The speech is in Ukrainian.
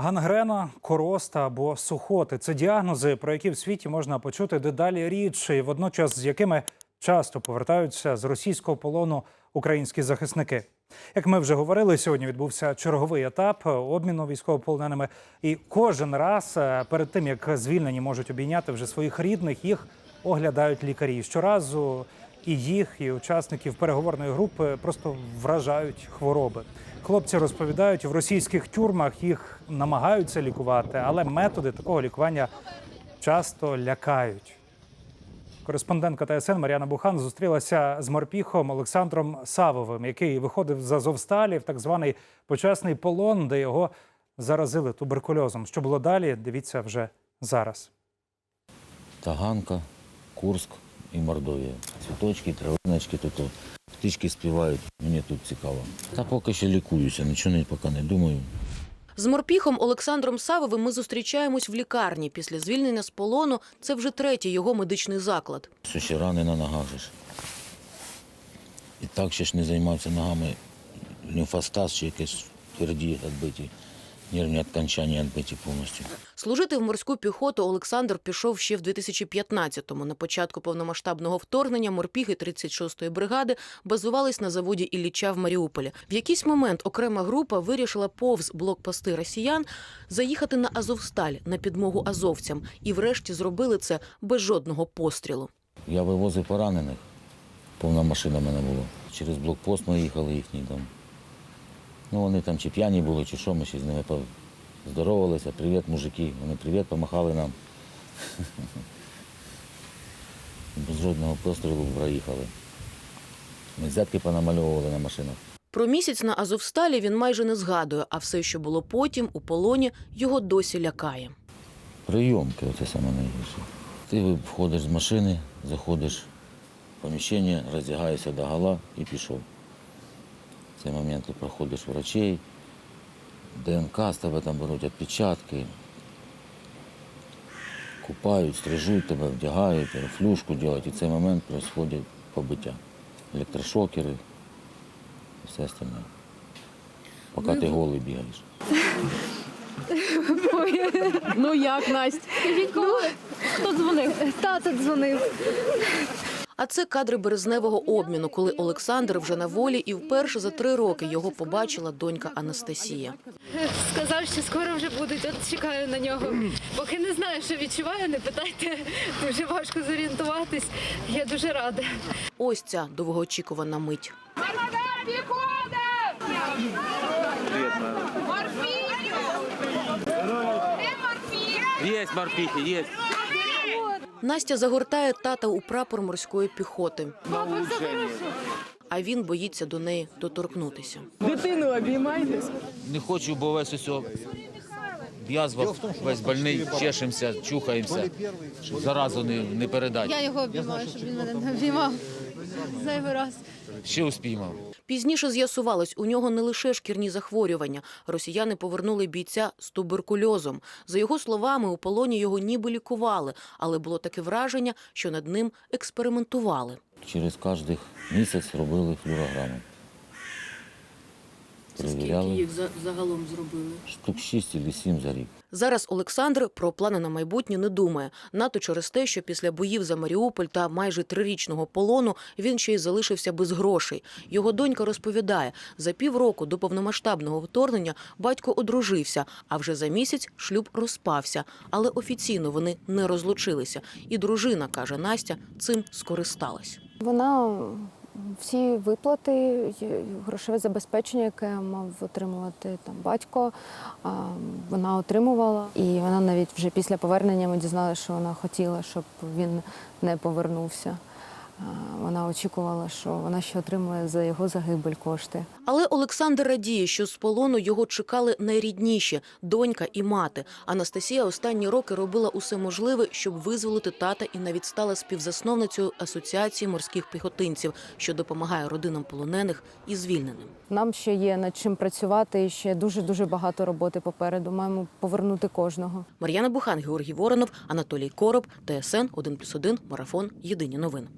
Гангрена, короста або сухоти це діагнози, про які в світі можна почути дедалі рідше, і водночас з якими часто повертаються з російського полону українські захисники. Як ми вже говорили, сьогодні відбувся черговий етап обміну військовополоненими, і кожен раз е, перед тим як звільнені можуть обійняти вже своїх рідних, їх оглядають лікарі. Щоразу і їх, і учасників переговорної групи просто вражають хвороби. Хлопці розповідають, в російських тюрмах їх намагаються лікувати, але методи такого лікування часто лякають. Кореспондентка ТСН Мар'яна Бухан зустрілася з морпіхом Олександром Савовим, який виходив з Азовсталі в так званий почесний полон, де його заразили туберкульозом. Що було далі? Дивіться вже зараз. Таганка, Курск і Мордовія. Цвіточки, травиночки тут. о. Птички співають, мені тут цікаво. Та поки що лікуюся, нічого не, поки не думаю. З морпіхом Олександром Савовим ми зустрічаємось в лікарні. Після звільнення з полону це вже третій його медичний заклад. Що ще рани на ногах ж. І так ще ж не займався ногами. Лімфостаз чи якесь тверді відбиті, нервні відкончання відбиті повністю. Служити в морську піхоту Олександр пішов ще в 2015-му. На початку повномасштабного вторгнення морпіхи 36-ї бригади базувались на заводі Ілліча в Маріуполі. В якийсь момент окрема група вирішила повз блокпости росіян заїхати на Азовсталь на підмогу азовцям, і врешті зробили це без жодного пострілу. Я вивозив поранених. Повна машина в мене була. Через блокпост ми їхали їхній там. Ну, вони там чи п'яні були, чи що, ми ще з ними здоровалися. Привіт, мужики. Вони привіт, помахали нам. Без жодного пострілу проїхали. Ми взятки понамальовували на машинах. Про місяць на Азовсталі він майже не згадує, а все, що було потім у полоні, його досі лякає. Прийомки, оце саме найгірше. Ти виходиш з машини, заходиш в поміщення, роздягаєшся до гола і пішов. Цей момент ти проходиш врачей, ДНК з тебе там беруть відпечатки, купають, стрижуть тебе, вдягають, флюшку роблять. І в цей момент відбувається побиття. Електрошокери і все остальне. Поки ти голий бігаєш. Ну як, Настя? Скажіть, кому? Хто дзвонив? Тато дзвонив. А це кадри березневого обміну, коли Олександр вже на волі, і вперше за три роки його побачила донька Анастасія. Сказав, що скоро вже будуть. От чекаю на нього. Поки не знаю, що відчуваю, не питайте. Дуже важко зорієнтуватись. Я дуже рада. Ось ця довгоочікувана мить. Есть морпихи, есть. Настя загортає тата у прапор морської піхоти, а він боїться до неї доторкнутися. Дитину обіймайтесь. Не хочу, бо весь усього язва, весь больний, чешемося, чухаємося, щоб заразу не, не передати. Я його обіймаю, щоб він мене не обіймав зайвий раз. Ще успіємо. Пізніше з'ясувалось, у нього не лише шкірні захворювання. Росіяни повернули бійця з туберкульозом. За його словами, у полоні його ніби лікували, але було таке враження, що над ним експериментували. Через кожний місяць робили флюорограму. Перевіряли загалом зробили? штук 6 або 7 за рік. Зараз Олександр про плани на майбутнє не думає. НАТО через те, що після боїв за Маріуполь та майже трирічного полону він ще й залишився без грошей. Його донька розповідає, за півроку до повномасштабного вторгнення батько одружився, а вже за місяць шлюб розпався. Але офіційно вони не розлучилися. І дружина, каже Настя, цим скористалась. Вона всі виплати, грошове забезпечення, яке мав отримувати там батько, вона отримувала. І вона навіть вже після повернення ми дізналися, що вона хотіла, щоб він не повернувся. Вона очікувала, що вона ще отримує за його загибель кошти. Але Олександр радіє, що з полону його чекали найрідніші донька і мати. Анастасія останні роки робила усе можливе, щоб визволити тата, і навіть стала співзасновницею асоціації морських піхотинців, що допомагає родинам полонених і звільненим. Нам ще є над чим працювати, і ще дуже дуже багато роботи попереду. Маємо повернути кожного. Мар'яна Бухан, Георгій Воронов, Анатолій Короб, ТСН 1+,1, Марафон. Єдині новини.